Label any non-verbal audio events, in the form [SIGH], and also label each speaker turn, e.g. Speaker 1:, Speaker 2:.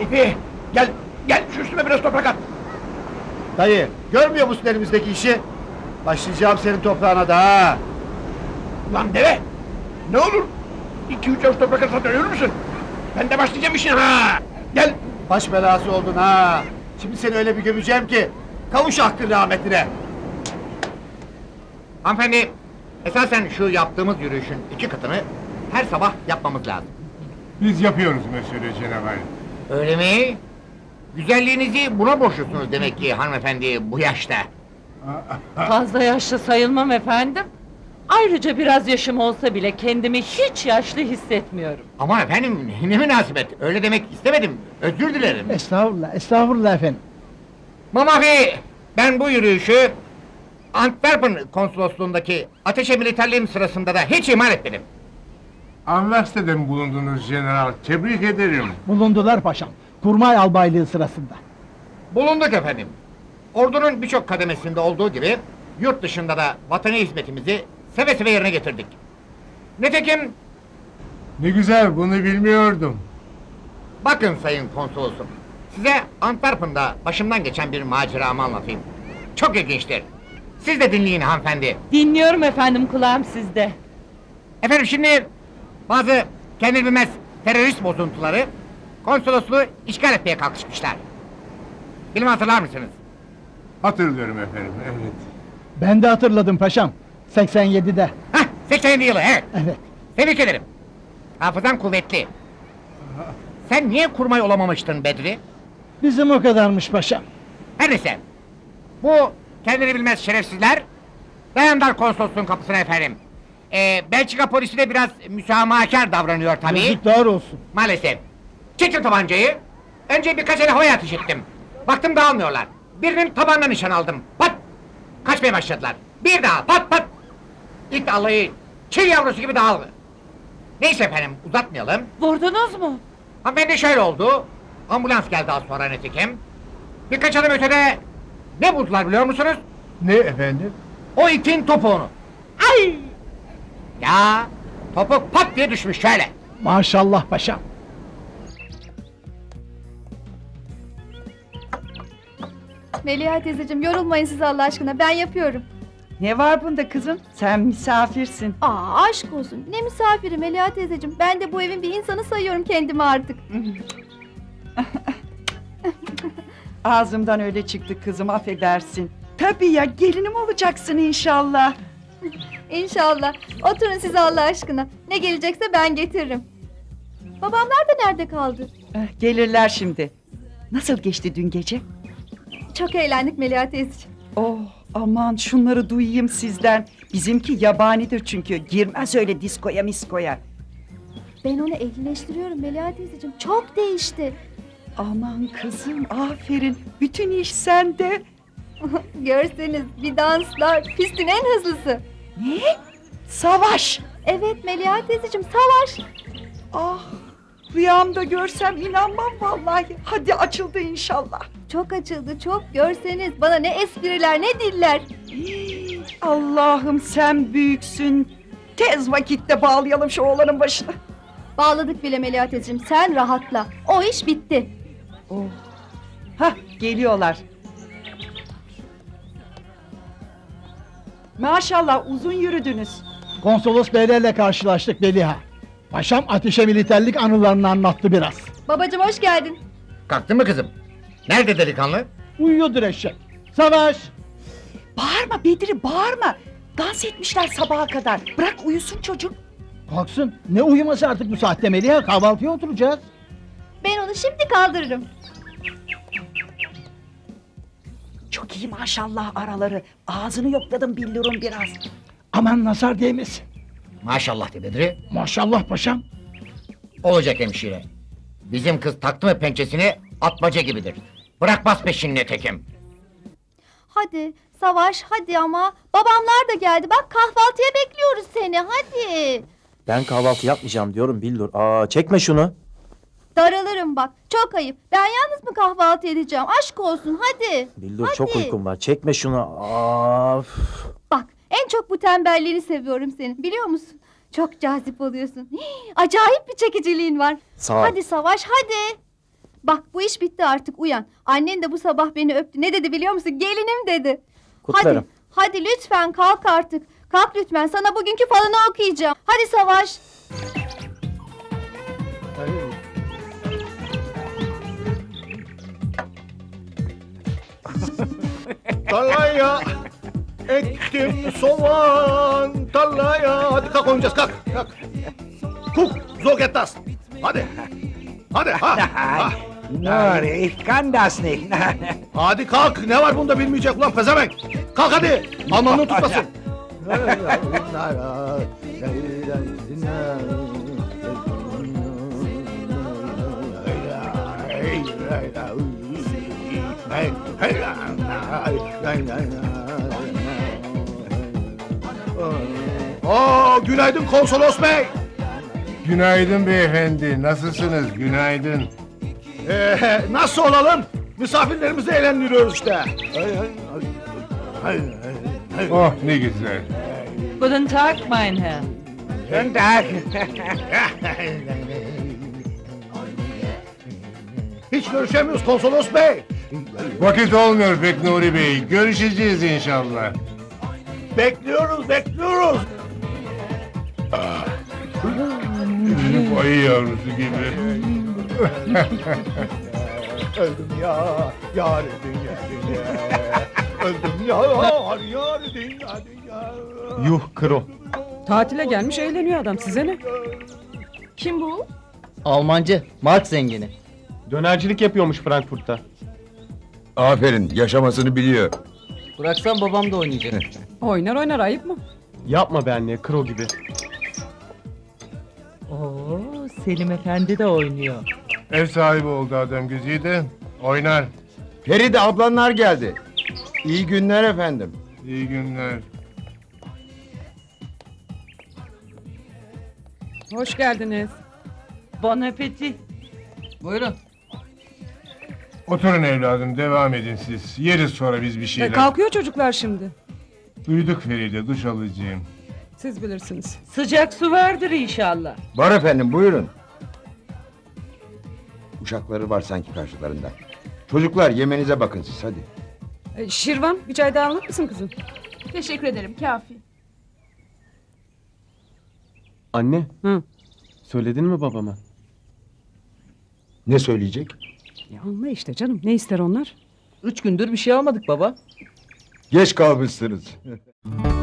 Speaker 1: Seyfi gel gel şu üstüme biraz toprak at.
Speaker 2: Dayı görmüyor musun elimizdeki işi? Başlayacağım senin toprağına da ha.
Speaker 1: Lan deve ne olur iki üç avuç toprak atsan ölür müsün? Ben de başlayacağım işine ha. Gel
Speaker 2: Baş belası oldun ha. Şimdi seni öyle bir gömeceğim ki kavuş hakkın rahmetine.
Speaker 3: Hanımefendi, esasen şu yaptığımız yürüyüşün iki katını her sabah yapmamız lazım.
Speaker 4: Biz yapıyoruz Monsieur General.
Speaker 3: Öyle mi? Güzelliğinizi buna borçlusunuz demek ki hanımefendi bu yaşta. [LAUGHS]
Speaker 5: Fazla yaşlı sayılmam efendim. Ayrıca biraz yaşım olsa bile kendimi hiç yaşlı hissetmiyorum.
Speaker 3: Aman efendim ne münasebet, öyle demek istemedim, özür dilerim.
Speaker 6: Estağfurullah, estağfurullah efendim.
Speaker 3: Mamafi, ben bu yürüyüşü Antwerpen konsolosluğundaki ateşe militerliğim sırasında da hiç ihmal etmedim.
Speaker 4: Anlaşta'da mı bulundunuz General? Tebrik ederim.
Speaker 6: Bulundular paşam. Kurmay albaylığı sırasında.
Speaker 3: Bulunduk efendim. Ordunun birçok kademesinde olduğu gibi yurt dışında da vatana hizmetimizi seve seve yerine getirdik. Nitekim
Speaker 4: Ne güzel bunu bilmiyordum.
Speaker 3: bakın sayın konsolosum. Size Antwerpen'da başımdan geçen bir maceramı anlatayım. Çok ilginçtir. Siz de dinleyin hanımefendi.
Speaker 5: Dinliyorum efendim kulağım sizde.
Speaker 3: Efendim şimdi bazı kendini bilmez terörist bozuntuları konsolosluğu işgal etmeye kalkışmışlar. Bilmem hatırlar mısınız?
Speaker 4: Hatırlıyorum efendim, evet.
Speaker 6: Ben de hatırladım paşam. 87'de.
Speaker 3: Hah 87 yılı evet.
Speaker 6: Evet.
Speaker 3: Tebrik ederim. Hafızan kuvvetli. Sen niye kurmay olamamıştın Bedri?
Speaker 6: Bizim o kadarmış paşam.
Speaker 3: Her neyse. Bu kendini bilmez şerefsizler dayandılar konsolosluğun kapısına efendim. Ee, Belçika polisi de biraz müsamahakar davranıyor tabii.
Speaker 6: Yazıklar olsun.
Speaker 3: Maalesef. Çektim tabancayı. Önce birkaç el havaya ateş ettim. Baktım dağılmıyorlar. Birinin tabanına nişan aldım. Pat! Kaçmaya başladılar. Bir daha pat pat! İt alayı çil yavrusu gibi dağıldı. Neyse efendim uzatmayalım.
Speaker 5: Vurdunuz mu?
Speaker 3: Hanımefendi şöyle oldu. Ambulans geldi daha sonra netikim. Birkaç adım ötede ne buldular biliyor musunuz?
Speaker 4: Ne efendim?
Speaker 3: O itin topuğunu. Ay! Ya topuk pat diye düşmüş şöyle.
Speaker 6: Maşallah paşam.
Speaker 7: Meliha teyzeciğim yorulmayın siz Allah aşkına ben yapıyorum.
Speaker 8: Ne var bunda kızım? Sen misafirsin.
Speaker 7: Aa aşk olsun ne misafiri Meliha teyzeciğim ben de bu evin bir insanı sayıyorum kendimi artık. [LAUGHS]
Speaker 8: Ağzımdan öyle çıktı kızım affedersin. Tabii ya gelinim olacaksın inşallah. [LAUGHS]
Speaker 7: İnşallah oturun siz Allah aşkına ne gelecekse ben getiririm. Babamlar da nerede kaldı?
Speaker 8: Eh, Gelirler şimdi. Nasıl geçti dün gece?
Speaker 7: Çok eğlendik Meliha teyzeciğim.
Speaker 8: Oh aman şunları duyayım sizden. Bizimki yabanidir çünkü. Girmez öyle diskoya miskoya.
Speaker 7: Ben onu ehlileştiriyorum Meliha teyzeciğim çok değişti.
Speaker 8: Aman kızım aferin. Bütün iş sende. [LAUGHS]
Speaker 7: Görseniz bir danslar pistin en hızlısı.
Speaker 8: Ne? Savaş.
Speaker 7: Evet Meliha teyzeciğim savaş.
Speaker 8: Ah rüyamda görsem inanmam vallahi. Hadi açıldı inşallah.
Speaker 7: Çok açıldı çok görseniz bana ne espriler ne diller.
Speaker 8: Hii, Allah'ım sen büyüksün. Tez vakitte bağlayalım şu oğlanın başına.
Speaker 7: Bağladık bile Meliha teyzeciğim sen rahatla. O iş bitti.
Speaker 8: Oh. Hah geliyorlar. Maşallah uzun yürüdünüz.
Speaker 6: Konsolos beylerle karşılaştık Beliha. Paşam ateşe militerlik anılarını anlattı biraz.
Speaker 7: Babacım hoş geldin.
Speaker 3: Kalktın mı kızım? Nerede delikanlı?
Speaker 6: Uyuyordur eşek. Savaş!
Speaker 8: Bağırma Bedri bağırma. Dans etmişler sabaha kadar. Bırak uyusun çocuk.
Speaker 6: Kalksın. Ne uyuması artık bu saatte Meliha? Kahvaltıya oturacağız.
Speaker 7: Ben onu şimdi kaldırırım.
Speaker 8: İyi maşallah araları. Ağzını yokladım billurun biraz.
Speaker 6: Aman nazar değmesin.
Speaker 3: Maşallah de Bedri.
Speaker 6: Maşallah paşam.
Speaker 3: Olacak hemşire. Bizim kız taktı mı pençesini atmaca gibidir. Bırakmaz peşini netekim.
Speaker 7: Hadi Savaş hadi ama. Babamlar da geldi bak kahvaltıya bekliyoruz seni hadi.
Speaker 9: Ben kahvaltı yapmayacağım diyorum Billur. Aa çekme şunu.
Speaker 7: Daralırım bak çok ayıp. Ben yalnız mı kahvaltı edeceğim aşk olsun hadi.
Speaker 9: Billur
Speaker 7: Hadi.
Speaker 9: çok uykum var. Çekme şunu. Aa, üf.
Speaker 7: Bak en çok bu tembelliğini seviyorum senin biliyor musun? Çok cazip oluyorsun. Hii, acayip bir çekiciliğin var.
Speaker 9: Sağ ol.
Speaker 7: Hadi Savaş hadi. Bak bu iş bitti artık uyan. Annen de bu sabah beni öptü. Ne dedi biliyor musun? Gelinim dedi.
Speaker 9: Kutlarım.
Speaker 7: Hadi, hadi lütfen kalk artık. Kalk lütfen sana bugünkü falını okuyacağım. Hadi Savaş.
Speaker 2: Tarlaya ektim soğan tarlaya. Hadi kalk oynayacağız kalk. kalk. Kuk zogetas. Hadi. Hadi ha. ha.
Speaker 3: Nur, ich kann das nicht.
Speaker 2: Hadi kalk ne var bunda bilmeyecek ulan pezevenk. Kalk hadi. Almanını tutmasın. Oo, günaydın konsolos bey.
Speaker 4: Günaydın beyefendi. Nasılsınız? Günaydın.
Speaker 2: Ee, nasıl olalım? Misafirlerimizi eğlendiriyoruz işte.
Speaker 4: Oh ne güzel.
Speaker 5: Guten Tag, mein Herr.
Speaker 3: Guten Tag.
Speaker 2: Hiç görüşemiyoruz konsolos bey.
Speaker 4: Vakit olmuyor pek Nuri Bey. Görüşeceğiz inşallah.
Speaker 2: Bekliyoruz, bekliyoruz.
Speaker 4: Küçücük ayı yavrusu gibi. [LAUGHS]
Speaker 2: Öldüm ya, yar edin ya, ya. Öldüm ya, yar, yar edin ya, ya.
Speaker 10: Yuh kro.
Speaker 8: Tatile gelmiş eğleniyor adam size ne?
Speaker 7: Kim bu?
Speaker 10: Almancı. Mark zengini. Dönercilik yapıyormuş Frankfurt'ta.
Speaker 11: Aferin yaşamasını biliyor.
Speaker 10: Bıraksan babam da oynayacak.
Speaker 8: Oynar oynar ayıp mı?
Speaker 10: Yapma be anne kro gibi.
Speaker 5: Oo, Selim Efendi de oynuyor.
Speaker 4: Ev sahibi oldu adam gözüyle. Oynar.
Speaker 11: Feride ablanlar geldi. İyi günler efendim.
Speaker 4: İyi günler.
Speaker 8: Hoş geldiniz.
Speaker 5: Bon appetit.
Speaker 10: Buyurun.
Speaker 4: Oturun evladım devam edin siz. Yeriz sonra biz bir şeyler.
Speaker 8: E, kalkıyor çocuklar şimdi.
Speaker 4: Duyduk Feride duş alacağım.
Speaker 8: Siz bilirsiniz.
Speaker 5: Sıcak su vardır inşallah.
Speaker 11: Var efendim buyurun. Uşakları var sanki karşılarında. Çocuklar yemenize bakın siz hadi.
Speaker 8: E, Şirvan bir çay daha alır mısın kızım?
Speaker 7: Teşekkür ederim kafi.
Speaker 10: Anne.
Speaker 8: Hı.
Speaker 10: Söyledin mi babama?
Speaker 11: Ne söyleyecek?
Speaker 8: Ya anla işte canım ne ister onlar?
Speaker 10: Üç gündür bir şey almadık baba.
Speaker 11: Geç kalmışsınız. [LAUGHS]